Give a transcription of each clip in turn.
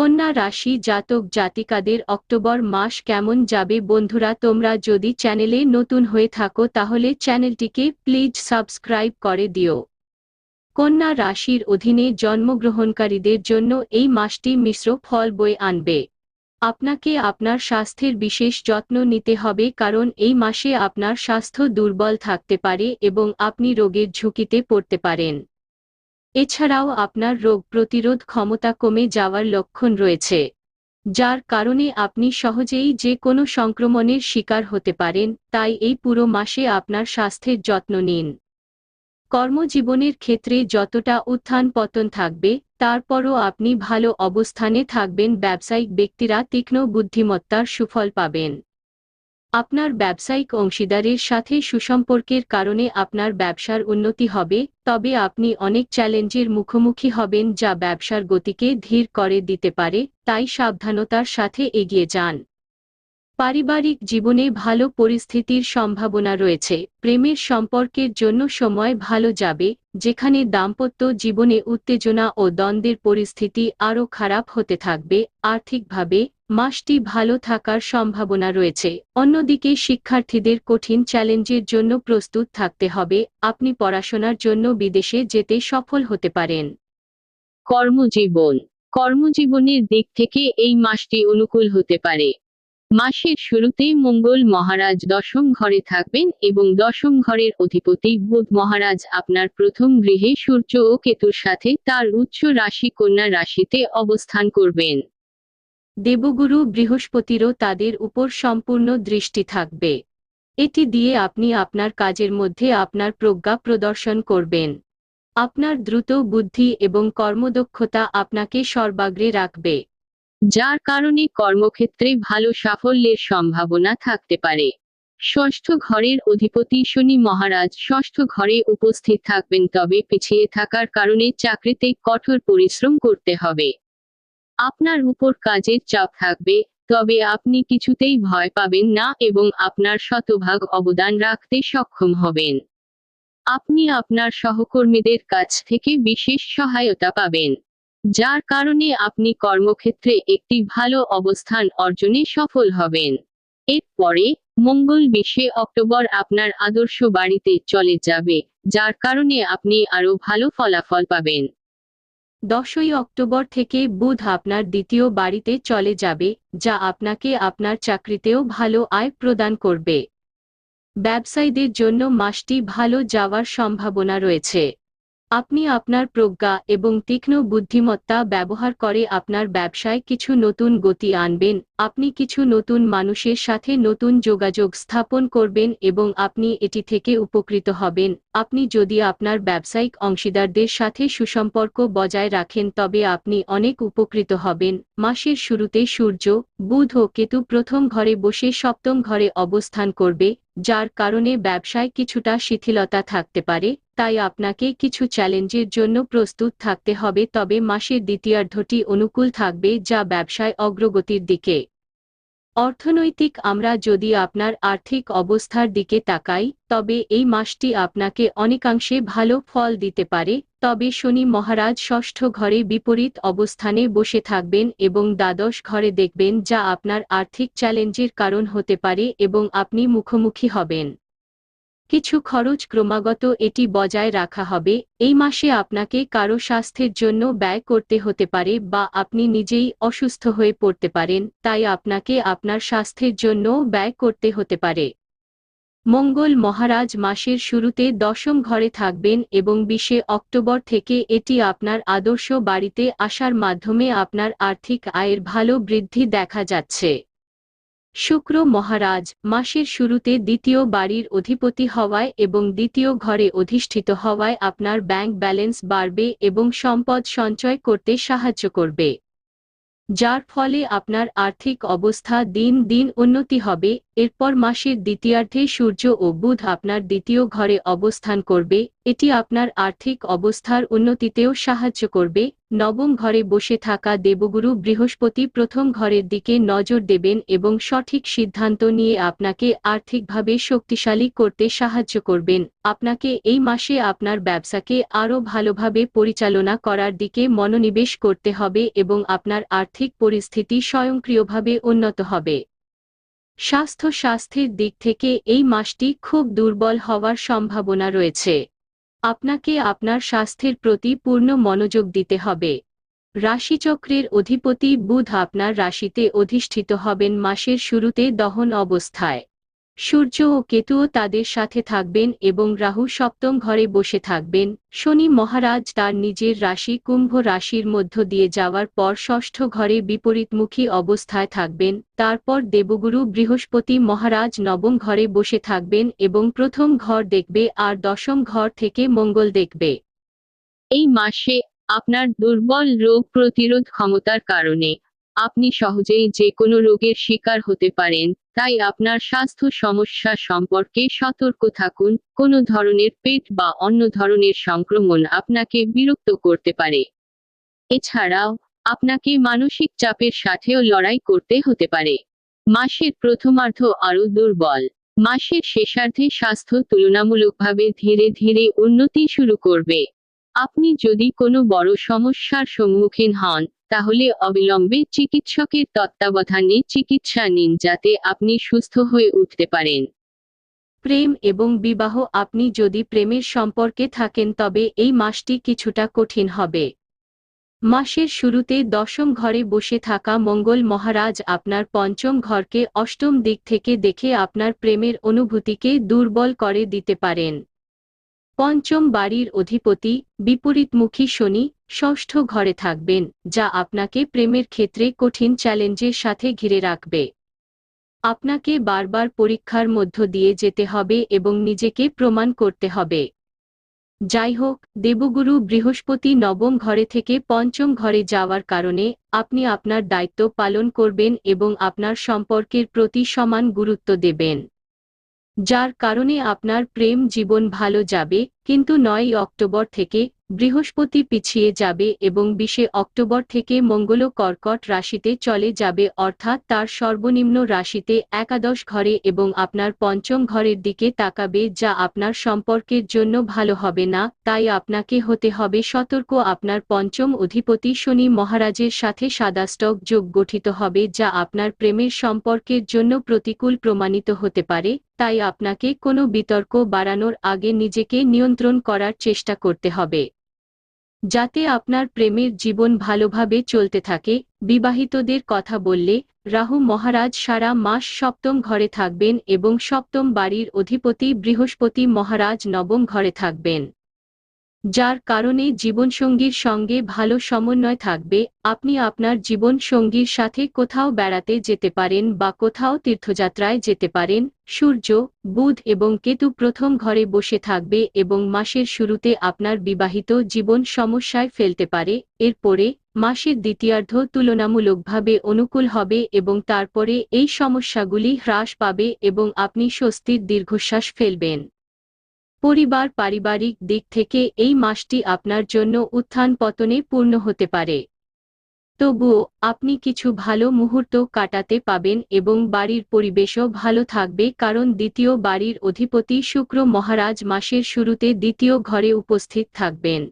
কন্যা রাশি জাতক জাতিকাদের অক্টোবর মাস কেমন যাবে বন্ধুরা? তোমরা যদি চ্যানেলে নতুন হয়ে থাকো তাহলে চ্যানেলটিকে প্লিজ সাবস্ক্রাইব করে দিও। কন্যা রাশির অধীনে জন্মগ্রহণকারীদের জন্য এই মাসটি মিশ্র ফল বয়ে আনবে। আপনাকে আপনার স্বাস্থ্যের বিশেষ যত্ন নিতে হবে কারণ এই মাসে আপনার স্বাস্থ্য দুর্বল থাকতে পারে এবং আপনি রোগের ঝুঁকিতে পড়তে পারেন। এছাড়াও আপনার রোগ প্রতিরোধ ক্ষমতা কমে যাওয়ার লক্ষণ রয়েছে, যার কারণে আপনি সহজেই যে কোনো সংক্রমণের শিকার হতে পারেন, তাই এই পুরো মাসে আপনার স্বাস্থ্যের যত্ন নিন। কর্মজীবনের ক্ষেত্রে যতটা উত্থান পতন থাকবে, তারপরও আপনি ভালো অবস্থানে থাকবেন, ব্যবসায়িক ব্যক্তিরা তীক্ষ্ণ বুদ্ধিমত্তার সুফল পাবেন। আপনার ব্যবসায়িক অংশীদারের সাথে সুসম্পর্কের কারণে আপনার ব্যবসার উন্নতি হবে, তবে আপনি অনেক চ্যালেঞ্জের মুখোমুখি হবেন যা ব্যবসার গতিকে ধীর করে দিতে পারে, তাই সাবধানতার সাথে এগিয়ে যান। পারিবারিক জীবনে ভালো পরিস্থিতির সম্ভাবনা রয়েছে, প্রেমের সম্পর্কের জন্য সময় ভালো যাবে, যেখানে দাম্পত্য জীবনে উত্তেজনা ও দ্বন্দ্বের পরিস্থিতি আরও খারাপ হতে থাকবে, আর্থিকভাবে মাসটি ভালো থাকার সম্ভাবনা রয়েছে। অন্যদিকে শিক্ষার্থীদের কঠিন চ্যালেঞ্জের জন্য প্রস্তুত থাকতে হবে। আপনি পড়াশোনার জন্য বিদেশে যেতে সফল হতে পারেন। কর্মজীবন। কর্মজীবনের দিক থেকে এই মাসটি অনুকূল হতে পারে। মাসের শুরুতে মঙ্গল মহারাজ দশম ঘরে থাকবেন এবং দশম ঘরের অধিপতি বুধ মহারাজ আপনার প্রথম গৃহে সূর্য ও কেতুর সাথে তার উচ্চ রাশি কন্যা রাশিতে অবস্থান করবেন। দেবগুরু বৃহস্পতিরও তাদের উপর সম্পূর্ণ দৃষ্টি থাকবে। এটি দিয়ে আপনি আপনার কাজের মধ্যে আপনার প্রজ্ঞা প্রদর্শন করবেন। আপনার দ্রুত বুদ্ধি এবং কর্মদক্ষতা আপনাকে সর্বাগ্রে রাখবে। যার কারণে কর্মক্ষেত্রে ভালো সাফল্যের সম্ভাবনা থাকতে পারে। ষষ্ঠ ঘরের অধিপতি শনি মহারাজ ষষ্ঠ ঘরে উপস্থিত থাকবেন তবে পিছিয়ে থাকার কারণে চাকরিতে কঠোর পরিশ্রম করতে হবে। আপনার উপর কাজের চাপ থাকবে, তবে আপনি কিছুতেই ভয় পাবেন না এবং আপনার শতভাগ অবদান রাখতে সক্ষম হবেন। আপনি আপনার সহকর্মীদের কাছ থেকে বিশেষ সহায়তা পাবেন, যার কারণে আপনি কর্মক্ষেত্রে একটি ভালো অবস্থান অর্জনে সফল হবেন। এরপরে, মঙ্গল বিশে অক্টোবর আপনার আদর্শ বাড়িতে চলে যাবে, যার কারণে আপনি আরও ভালো ফলাফল পাবেন। দশই অক্টোবর থেকে বুধ আপনার দ্বিতীয় বাড়িতে চলে যাবে, যা আপনাকে আপনার চাকরিতেও ভালো আয় প্রদান করবে। ব্যবসায়ীদের জন্য মাসটি ভালো যাওয়ার সম্ভাবনা রয়েছে। আপনি আপনার প্রজ্ঞা এবং তীক্ষ্ণ বুদ্ধিমত্তা ব্যবহার করে আপনার ব্যবসায় কিছু নতুন গতি আনবেন আপনি কিছু নতুন মানুষের সাথে নতুন যোগাযোগ স্থাপন করবেন এবং আপনি এটি থেকে উপকৃত হবেন। আপনি যদি আপনার ব্যবসায়িক অংশীদারদের সাথে সুসম্পর্ক বজায় রাখেন, তবে আপনি অনেক উপকৃত হবেন। মাসের শুরুতে সূর্য, বুধ ও কেতু প্রথম ঘরে বসে সপ্তম ঘরে অবস্থান করবে, যার কারণে ব্যবসায় কিছুটা শিথিলতা থাকতে পারে, তাই আপনাকে কিছু চ্যালেঞ্জের জন্য প্রস্তুত থাকতে হবে। তবে মাসের দ্বিতীয়ার্ধটি অনুকূল থাকবে যা ব্যবসায় অগ্রগতির দিকে। অর্থনৈতিক আমরা যদি আপনার আর্থিক অবস্থার দিকে তাকাই, তবে এই মাসটি আপনাকে অনেকাংশে ভালো ফল দিতে পারে। তবে শনি মহারাজ ষষ্ঠ ঘরে বিপরীত অবস্থানে বসে থাকবেন এবং দ্বাদশ ঘরে দেখবেন যা আপনার আর্থিক চ্যালেঞ্জের কারণ হতে পারে এবং আপনি মুখোমুখি হবেন। কিছু খরচ ক্রমাগত এটি বজায় রাখা হবে। এই মাসে আপনাকে কারও স্বাস্থ্যের জন্য ব্যয় করতে হতে পারে বা আপনি নিজেই অসুস্থ হয়ে পড়তে পারেন, তাই আপনাকে আপনার স্বাস্থ্যের জন্য ব্যয় করতে হতে পারে। মঙ্গল মহারাজ মাসের শুরুতে দশম ঘরে থাকবেন এবং বিশে অক্টোবর থেকে এটি আপনার আদর্শ বাড়িতে আসার মাধ্যমে আপনার আর্থিক আয়ের ভালো বৃদ্ধি দেখা যাচ্ছে। শুক্র মহারাজ, মাসের শুরুতে দ্বিতীয় বাড়ির অধিপতি হওয়ায় এবং দ্বিতীয় ঘরে অধিষ্ঠিত হওয়ায় আপনার ব্যাংক ব্যালেন্স বাড়বে এবং সম্পদ সঞ্চয় করতে সাহায্য করবে। যার ফলে আপনার আর্থিক অবস্থা দিন দিন উন্নতি হবে, এরপর মাসের দ্বিতীয়ার্ধে সূর্য ও বুধ আপনার দ্বিতীয় ঘরে অবস্থান করবে এটি আপনার আর্থিক অবস্থার উন্নতিতেও সাহায্য করবে। নবম ঘরে বসে থাকা দেবগুরু বৃহস্পতি প্রথম ঘরের দিকে নজর দেবেন এবং সঠিক সিদ্ধান্ত নিয়ে আপনাকে আর্থিকভাবে শক্তিশালী করতে সাহায্য করবেন। আপনাকে এই মাসে আপনার ব্যবসাকে আরও ভালোভাবে পরিচালনা করার দিকে মনোনিবেশ করতে হবে এবং আপনার আর্থিক পরিস্থিতি স্বয়ংক্রিয়ভাবে উন্নত হবে। স্বাস্থ্য স্বাস্থ্যের দিক থেকে এই মাসটি খুব দুর্বল হওয়ার সম্ভাবনা রয়েছে। আপনাকে আপনার স্বাস্থ্যের প্রতি পূর্ণ মনোযোগ দিতে হবে। রাশিচক্রের অধিপতি বুধ আপনার রাশিতে অধিষ্ঠিত হবেন মাসের শুরুতে দহন অবস্থায়। সূর্য ও কেতুও তাদের সাথে থাকবেন এবং রাহু সপ্তম ঘরে বসে থাকবেন। শনি মহারাজ তার নিজের রাশি কুম্ভ রাশির মধ্য দিয়ে যাওয়ার পর ষষ্ঠ ঘরে বিপরীতমুখী অবস্থায় থাকবেন। তারপর দেবগুরু বৃহস্পতি মহারাজ নবম ঘরে বসে থাকবেন এবং প্রথম ঘর দেখবে আর দশম ঘর থেকে মঙ্গল দেখবে। এই মাসে আপনার দুর্বল রোগ প্রতিরোধ ক্ষমতার কারণে আপনি সহজেই যে কোনো রোগের শিকার হতে পারেন, তাই আপনার স্বাস্থ্য সমস্যা সম্পর্কে সতর্ক থাকুন, কোনো ধরনের পেট বা অন্য ধরনের সংক্রমণ আপনাকে বিরক্ত করতে পারে। এছাড়াও, আপনাকে মানসিক চাপের সাথেও লড়াই করতে হতে পারে। মাসের প্রথমার্ধ আরও দুর্বল। মাসের শেষার্ধে স্বাস্থ্য তুলনামূলকভাবে ধীরে ধীরে উন্নতি শুরু করবে। আপনি যদি কোনো বড় সমস্যার সম্মুখীন হন, তাহলে অবিলম্বে চিকিৎসকের তত্ত্বাবধানে চিকিৎসা নিন যাতে আপনি সুস্থ হয়ে উঠতে পারেন। প্রেম এবং বিবাহ, আপনি যদি প্রেমের সম্পর্কে থাকেন, তবে এই মাসটি কিছুটা কঠিন হবে। মাসের শুরুতে দশম ঘরে বসে থাকা মঙ্গল মহারাজ আপনার পঞ্চম ঘরকে অষ্টম দিক থেকে দেখে আপনার প্রেমের অনুভূতিকে দুর্বল করে দিতে পারেন। পঞ্চম বাড়ির অধিপতি বিপরীতমুখী শনি ষষ্ঠ ঘরে থাকবেন, যা আপনাকে প্রেমের ক্ষেত্রে কঠিন চ্যালেঞ্জের সাথে ঘিরে রাখবে। আপনাকে বারবার পরীক্ষার মধ্য দিয়ে যেতে হবে এবং নিজেকে প্রমাণ করতে হবে। যাই হোক, দেবগুরু বৃহস্পতি নবম ঘরে থেকে পঞ্চম ঘরে যাওয়ার কারণে আপনি আপনার দায়িত্ব পালন করবেন এবং আপনার সম্পর্কের প্রতি সমান গুরুত্ব দেবেন। যার কারণে আপনার প্রেম জীবন ভালো যাবে কিন্তু নয় অক্টোবর থেকে বৃহস্পতি পিছিয়ে যাবে এবং বিশে অক্টোবর থেকে মঙ্গল কর্কট রাশিতে চলে যাবে, অর্থাৎ তার সর্বনিম্ন রাশিতে একাদশ ঘরে এবং আপনার পঞ্চম ঘরের দিকে তাকাবে যা আপনার সম্পর্কের জন্য ভালো হবে না, তাই আপনাকে হতে হবে সতর্ক। আপনার পঞ্চম অধিপতি শনি মহারাজের সাথে সাদাস্টক যোগ গঠিত হবে যা আপনার প্রেমের সম্পর্কের জন্য প্রতিকূল প্রমাণিত হতে পারে, তাই আপনাকে কোনো বিতর্ক বাড়ানোর আগে নিজেকে নিয়ন্ত্রণ করার চেষ্টা করতে হবে। যাতে আপনার প্রেমের জীবন ভালোভাবে চলতে থাকে, বিবাহিতদের কথা বললে, রাহু মহারাজ সারা মাস সপ্তম ঘরে থাকবেন এবং সপ্তম বাড়ির অধিপতি বৃহস্পতি মহারাজ নবম ঘরে থাকবেন। যার কারণে জীবনসঙ্গীর সঙ্গে ভালো সমন্বয় থাকবে, আপনি আপনার জীবন সঙ্গীর সাথে কোথাও বেড়াতে যেতে পারেন বা কোথাও তীর্থযাত্রায় যেতে পারেন, সূর্য, বুধ এবং কেতু প্রথম ঘরে বসে থাকবে এবং মাসের শুরুতে আপনার বিবাহিত জীবন সমস্যায় ফেলতে পারে, এরপরে মাসের দ্বিতীয়ার্ধ তুলনামূলকভাবে অনুকূল হবে এবং তারপরে এই সমস্যাগুলি হ্রাস পাবে এবং আপনি স্বস্তির দীর্ঘশ্বাস ফেলবেন। পরিবার পারিবারিক দিক থেকে এই মাসটি আপনার জন্য উত্থান পতনে পূর্ণ হতে পারে। তবুও, আপনি কিছু ভালো মুহূর্ত কাটাতে পাবেন এবং বাড়ির পরিবেশও ভালো থাকবে কারণ দ্বিতীয় বাড়ির অধিপতি শুক্র মহারাজ মাসের শুরুতে দ্বিতীয় ঘরে উপস্থিত থাকবেন।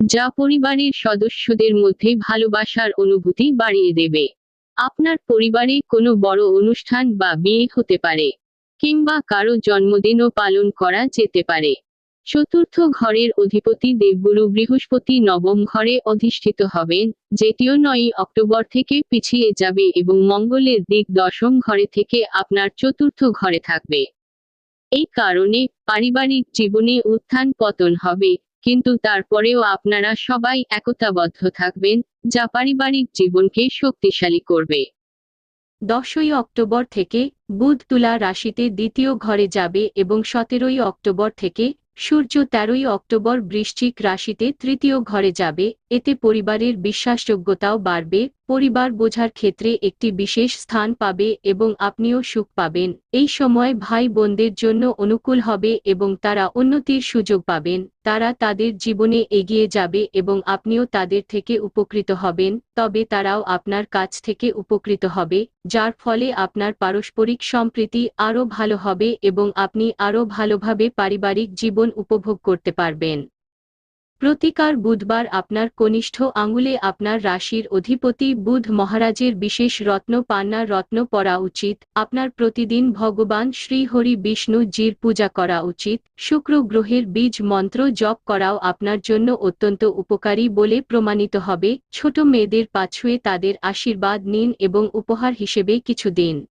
যা পরিবারের সদস্যদের মধ্যে ভালোবাসার অনুভূতি বাড়িয়ে দেবে। আপনার পরিবারে কোনো বড় অনুষ্ঠান বা বিয়ে হতে পারে। কিংবা কারও জন্মদিনও পালন করা যেতে পারে। চতুর্থ ঘরের অধিপতি দেবগুরু বৃহস্পতি নবম ঘরে অধিষ্ঠিত হবেন, যেটিও নয় অক্টোবর থেকে পিছিয়ে যাবে এবং মঙ্গলের দিক দশম ঘরে থেকে আপনার চতুর্থ ঘরে থাকবে। এই কারণে পারিবারিক জীবনে উত্থান পতন হবে, কিন্তু তারপরেও আপনারা সবাই একতাবদ্ধ থাকবেন, যা পারিবারিক জীবনকে শক্তিশালী করবে। দশই অক্টোবর থেকে বুধ তুলা রাশিতে দ্বিতীয় ঘরে যাবে এবং সতেরোই অক্টোবর থেকে সূর্য তেরোই অক্টোবর বৃশ্চিক রাশিতে তৃতীয় ঘরে যাবে। এতে পরিবারের বিশ্বাসযোগ্যতাও বাড়বে, পরিবার বোঝার ক্ষেত্রে একটি বিশেষ স্থান পাবে এবং আপনিও সুখ পাবেন। এই সময় ভাই বোনদের জন্য অনুকূল হবে এবং তারা উন্নতির সুযোগ পাবেন। তারা তাদের জীবনে এগিয়ে যাবে এবং আপনিও তাদের থেকে উপকৃত হবেন, তবে তারাও আপনার কাছ থেকে উপকৃত হবে, যার ফলে আপনার পারস্পরিক সম্প্রীতি আরও ভালো হবে এবং আপনি আরও ভালোভাবে পারিবারিক জীবন উপভোগ করতে পারবেন। প্রতিকার বুধবার আপনার কনিষ্ঠ আঙুলে আপনার রাশির অধিপতি বুধ মহারাজের বিশেষ রত্ন পান্নার রত্ন পরা উচিত, আপনার প্রতিদিন ভগবান শ্রীহরি বিষ্ণু জির পূজা করা উচিত, শুক্র গ্রহের বীজ মন্ত্র জপ করাও আপনার জন্য অত্যন্ত উপকারী বলে প্রমাণিত হবে, ছোট মেয়েদের পাছুয়ে তাদের আশীর্বাদ নিন এবং উপহার হিসেবে কিছু দিন।